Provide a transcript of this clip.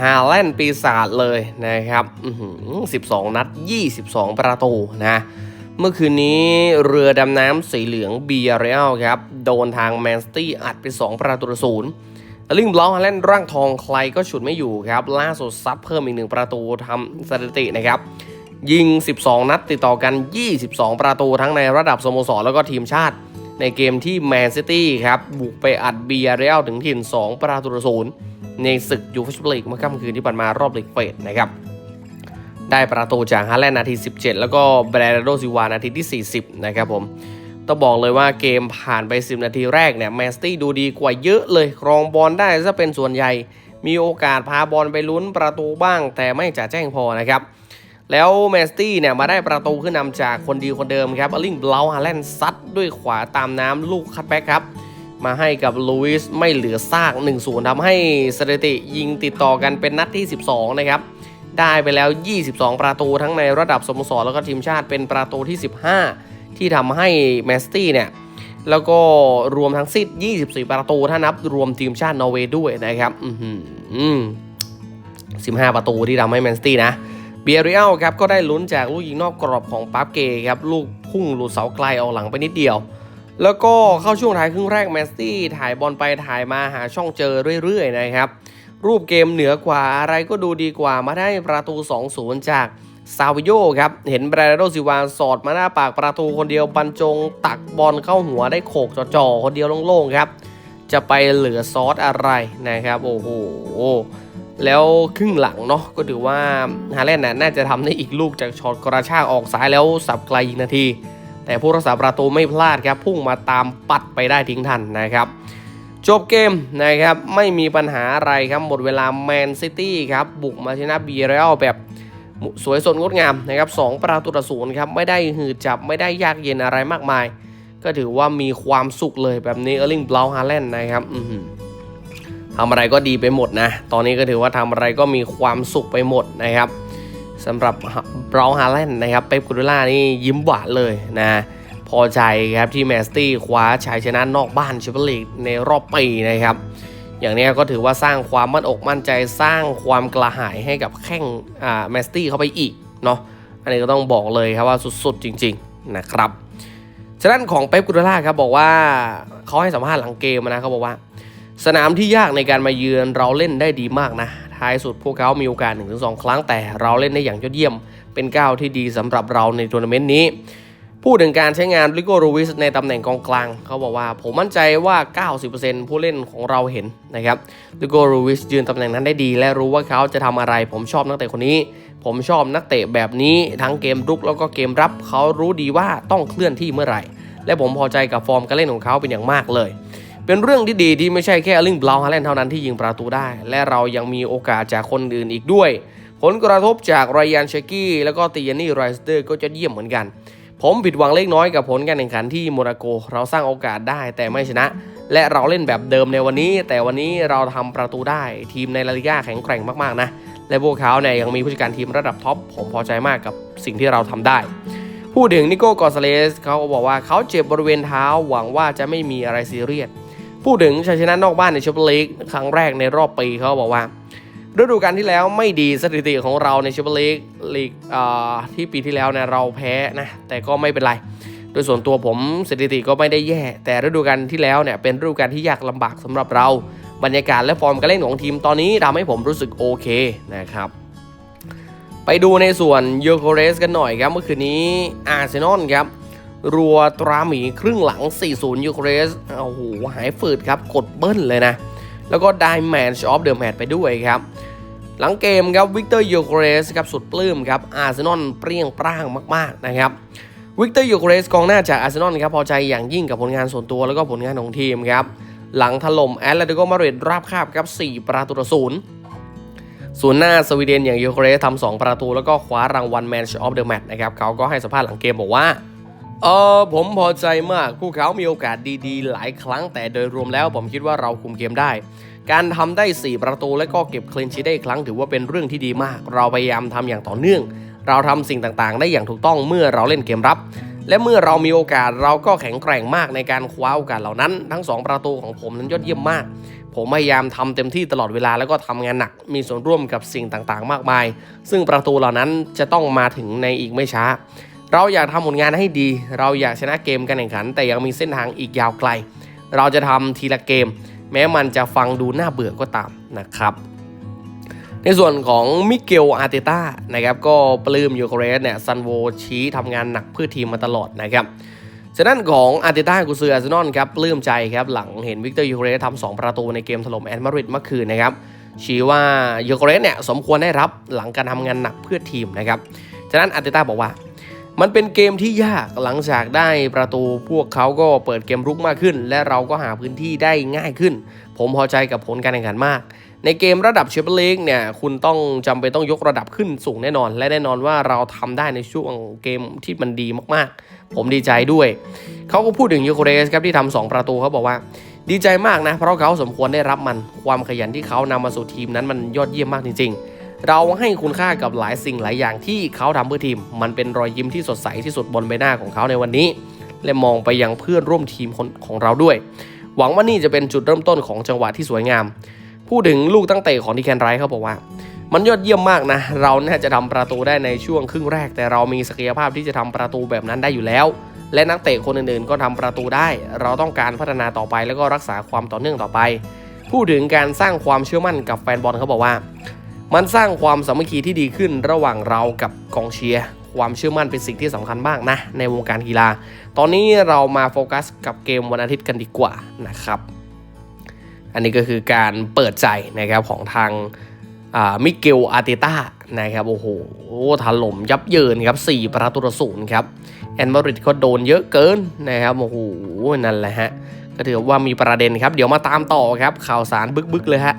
ฮาแลนด์ปีศาจเลยนะครับ12 นัด 22 ประตูนะ เมื่อคืนนี้เรือดำน้ำสีเหลืองเบียเรียลครับ โดนทางแมนสตี้อัดไป 2 ประตูศูนย์ลิงบล็อกฮาแลนด์ร่างทองใครก็ฉุดไม่อยู่ครับ ล่าสุดซัดเพิ่มอีกหนึ่งประตูทำสถิตินะครับ ยิง 12 นัดติดต่อกัน 22 ประตูทั้งในระดับสโมสรแล้วก็ทีมชาติ ในเกมที่แมนซิตี้ครับ บุกไปอัดเบียเรียลถึงถิ่น 2 ประตูต่อศูนย์ในศึกยูฟ่าแชมเปี้ยนลีกเมื่อค่ำคืนที่ผ่านมารอบลีกเฟสนะครับ ได้ประตูจากฮาแลนด์นาที 17 แล้วก็แบรนโดซิวานาทีที่ 40 นะครับผมต้องบอกเลยว่าเกมผ่านไป 10 นาทีแรกเนี่ยแมนซิตี้ดูดีกว่าเยอะเลยครองบอลได้ซะเป็นส่วนใหญ่ มีโอกาสพาบอลไปลุ้นประตูบ้าง แต่ไม่จะแจ้งพอนะครับ แล้วแมนซิตี้เนี่ยมาได้ประตูขึ้นนำจากคนดีคนเดิมครับอลิงเบลาฮาแลนด์ซัดด้วยขวาตามน้ำลูกคัตแบ็กครับ มาให้กับลูอิสไม่เหลือซาก 1-0ทำให้สถิติยิงติดต่อกันเป็นนัดที่ 12 นะครับ ได้ไปแล้ว 22 ประตูทั้งในระดับสโมสรแล้วก็ทีมชาติเป็นประตูที่ 15 ที่ทำให้แมนซิตี้เนี่ยแล้วก็รวมทั้งสิ้น 24 ประตู ถ้านับรวมทีมชาตินอร์เวย์ด้วยนะครับ อือหือ15ประตูที่ทำให้แมนซิตี้นะ เบียริเอลครับก็ได้ลุ้นจากลูกยิงนอกกรอบของปาร์ฟเกครับลูกพุ่งหลุดเสาไกลออกหลังไปนิดเดียว แล้วก็เข้าช่วงท้ายครึ่งแรกแมนซิตี้ถ่ายบอลไปถ่ายมาหาช่องเจอเรื่อยๆนะครับรูปเกมเหนือกว่าอะไรก็ดูดีกว่ามาได้ประตู 2-0 จากซาวิโยครับ เห็นแบรนโดซิวานสอดมาหน้าปากประตูคนเดียวบรรจงตักบอลเข้าหัวได้โขกจ่อๆคนเดียวโล่งๆครับ จะไปเหลือซอสอะไรนะครับ โอ้โห แล้วครึ่งหลังเนาะก็ถือว่าฮาแลนด์น่ะน่าจะทำได้อีกลูกจากช็อตกระชากออกซ้ายแล้วสับไกลยิงนาที แต่ผู้รักษาประตูไม่พลาดครับพุ่งมาตามปัดไปได้ทิ้งทันนะครับ จบเกมนะครับไม่มีปัญหาอะไรครับหมดเวลาแมนซิตี้ครับบุกมาชนะบีเรลแบบสวยสดงดงามนะครับสองประตูต่อศูนย์ครับไม่ได้หืดจับไม่ได้ยากเย็นอะไรมากมาย ก็ถือว่ามีความสุขเลยแบบนี้เออร์ลิงบลาวฮาแลนด์นะครับอือ ทำอะไรก็ดีไปหมดนะ ตอนนี้ก็ถือว่าทำอะไรก็มีความสุขไปหมดนะครับสำหรับบราวฮาแลนด์นะครับเป๊ปกูดูล่านี่ยิ้มหวานเลยนะพอใจครับที่แมสตี้คว้าชัยชนะนอกบ้านแชมเปี้ยนลีกในรอบปีนะครับ อย่างนี้ก็ถือว่าสร้างความมั่นอกมั่นใจสร้างความกระหายให้กับแข้งอ่าแมสตี้เข้าไปอีกเนาะอันนี้ก็ต้องบอกเลยครับว่าสุดๆจริง ๆนะครับฉะนั้นของเป๊ปกุดล่าครับบอกว่าเขาให้สัมภาษณ์หลังเกมนะเขาบอกว่า สนามที่ยากในการมาเยือนเราเล่นได้ดีมากนะ ท้ายสุดพวกเขามีโอกาส 1-2 ครั้งแต่เราเล่นได้อย่างยอดเยี่ยม เป็นก้าวที่ดีสำหรับเราในทัวร์นาเมนต์นี้ พูดถึงการใช้งานลิโกโรวิสในตำแหน่งกองกลาง เขาบอกว่าผมมั่นใจว่า 90%ผู้เล่นของเราเห็นนะครับลิโกโรวิสยืนตำแหน่งนั้นได้ดี และรู้ว่าเขาจะทำอะไร ผมชอบนักเตะคนนี้ ผมชอบนักเตะแบบนี้ทั้งเกมรุกแล้วก็เกมรับ เขารู้ดีว่าต้องเคลื่อนที่เมื่อไหร่ และผมพอใจกับฟอร์มการเล่นของเขาเป็นอย่างมากเลย เป็นเรื่องที่ดีที่ไม่ใช่แค่ลิงบลาวฮาแลนด์เท่านั้นที่ยิงประตูได้ และเรายังมีโอกาสจากคนอื่นอีกด้วย ผลกระทบจากไรยันเชกี้แล้วก็ติยานี่ไรสเตอร์ก็จะเยี่ยมเหมือนกัน ผมผิดหวังเล็กน้อยกับผลการแข่งขันที่โมนาโก เราสร้างโอกาสได้แต่ไม่ชนะ และเราเล่นแบบเดิมในวันนี้ แต่วันนี้เราทำประตูได้ทีมในลาลิก้าแข็งแกร่งมากๆนะและพวกเขาเนี่ยยังมีผู้จัดการทีมระดับท็อปผมพอใจมากกับสิ่งที่เราทำได้พูดถึงนิโก้กอซาเลสเขาก็บอกว่าเขาเจ็บบริเวณเท้าหวังว่าจะไม่มีอะไรซีเรียส พูดถึงชัยชนะนอกบ้านในแชมเปี้ยนลีกครั้งแรกในรอบปีเขาบอกว่าฤดูกาลที่แล้วไม่ดีสถิติของเราในแชมเปี้ยนลีกลีกที่ปีที่แล้วเนี่ยเราแพ้นะแต่ก็ไม่เป็นไร โดยส่วนตัวผมสถิติก็ไม่ได้แย่ แต่ฤดูกาลที่แล้วเนี่ยเป็นฤดูกาลที่ยากลำบากสำหรับเรา บรรยากาศและฟอร์มการเล่นของทีมตอนนี้ทำให้ผมรู้สึกโอเคนะครับ ไปดูในส่วนยูโคเรสกันหน่อยครับเมื่อคืนนี้อาร์เซนอลครับ รัวตราหมีครึ่งหลัง 4-0 ยูโครสโอ้โหหายฝืดครับ กดเบิ้ลเลยนะ แล้วก็ได้แมนชออฟเดอะแมตไปด้วยครับ หลังเกมครับวิกเตอร์ยูโครสครับสุดปลื้มครับอาร์เซนอลเปรี้ยงปร้างมาก ๆ นะครับวิกเตอร์ยูโครสกองหน้าจากอาร์เซนอลครับพอใจอย่างยิ่งกับผลงานส่วนตัวแล้วก็ผลงานของทีมครับ หลังถล่มแอตเลติโกมาดริดราบคาบครับ 4 ประตูต่อศูนย์ส่วนหน้าสวีเดนอย่างยูโครสทำ2ประตูแล้วก็คว้ารางวัลแมนชออฟเดอะแมตนะครับเขาก็ให้สัมภาษณ์หลังเกมบอกว่า เออผมพอใจมากพวกเขามีโอกาสดีๆ หลายครั้งแต่โดยรวมแล้วผมคิดว่าเราคุมเกมได้ การทำได้ 4 ประตูและก็เก็บคลีนชีได้อีกครั้งถือว่าเป็นเรื่องที่ดีมาก เราพยายามทำอย่างต่อเนื่อง เราทำสิ่งต่างๆ ได้อย่างถูกต้องเมื่อเราเล่นเกมรับ และเมื่อเรามีโอกาสเราก็แข็งแกร่งมากในการคว้าโอกาสเหล่านั้น ทั้ง 2 ประตูของผมนั้นยอดเยี่ยมมาก ผมพยายามทำเต็มที่ตลอดเวลาแล้วก็ทำงานหนัก มีส่วนร่วมกับสิ่งต่างๆ มากมาย ซึ่งประตูเหล่านั้นจะต้องมาถึงในอีกไม่ช้า เราอยากทำผลงานให้ดี เราอยากชนะเกมการแข่งขัน แต่ยังมีเส้นทางอีกยาวไกล เราจะทำทีละเกม แม้มันจะฟังดูน่าเบื่อก็ตามนะครับ ในส่วนของมิเกลอาร์เตต้านะครับก็ปลื้มยูเครสเนี่ยซันโวชี้ทำงานหนักเพื่อทีมมาตลอดนะครับฉะนั้นของอาร์เตต้ากุซืออาร์เซนอลครับปลื้มใจครับหลังเห็นวิกเตอร์ยูเครสทำสองประตูในเกมถล่มแอนมาริดเมื่อคืนนะครับชี้ว่ายูเครสเนี่ยสมควรได้รับหลังการทำงานหนักเพื่อทีมนะครับฉะนั้นอาร์เตต้าบอกว่า มันเป็นเกมที่ยากหลังจากได้ประตูพวกเขาก็เปิดเกมรุกมากขึ้น และเราก็หาพื้นที่ได้ง่ายขึ้น ผมพอใจกับผลการแข่งขันมาก ในเกมระดับแชมเปี้ยนลีกเนี่ยคุณต้องจำเป็นต้องยกระดับขึ้นสูงแน่นอน และแน่นอนว่าเราทำได้ในช่วงเกมที่มันดีมากๆ ผมดีใจด้วย เขาก็พูดถึงยูโคเรสครับที่ทำสองประตูเขาบอกว่าดีใจมากนะ เพราะเขาสมควรได้รับมันความขยันที่เขานำมาสู่ทีมนั้นมันยอดเยี่ยมมากจริง ๆ เราให้คุณค่ากับหลายสิ่งหลายอย่างที่เขาทำเพื่อทีม มันเป็นรอยยิ้มที่สดใสที่สุดบนใบหน้าของเขาในวันนี้ และมองไปยังเพื่อนร่วมทีมของเราด้วย หวังว่านี่จะเป็นจุดเริ่มต้นของจังหวะที่สวยงาม พูดถึงลูกตั้งเตะของดีแคนไรท์เขาบอกว่า มันยอดเยี่ยมมากนะ เราน่าจะทำประตูได้ในช่วงครึ่งแรก แต่เรามีศักยภาพที่จะทำประตูแบบนั้นได้อยู่แล้ว และนักเตะคนอื่นๆ ก็ทำประตูได้ เราต้องการพัฒนาต่อไปแล้วก็รักษาความต่อเนื่องต่อไป พูดถึงการสร้างความเชื่อมั่นกับแฟนบอลเขาบอกว่า มันสร้างความสามัคคีที่ดีขึ้นระหว่างเรากับกองเชียร์ความเชื่อมั่นเป็นสิ่งที่สำคัญมากนะ ในวงการกีฬา ตอนนี้เรามาโฟกัสกับเกมวันอาทิตย์กันดีกว่านะครับ อันนี้ก็คือการเปิดใจนะครับของทางมิเกลอาร์เตต้านะครับโอ้โหถล่มยับเยินครับ 4 ประตูต่อศูนย์ครับ แอนมาริดก็โดนเยอะเกินนะครับโอ้โหนั่นแหละฮะ ก็ถือว่ามีประเด็นครับ เดี๋ยวมาตามต่อครับข่าวสารบึกๆเลยฮะ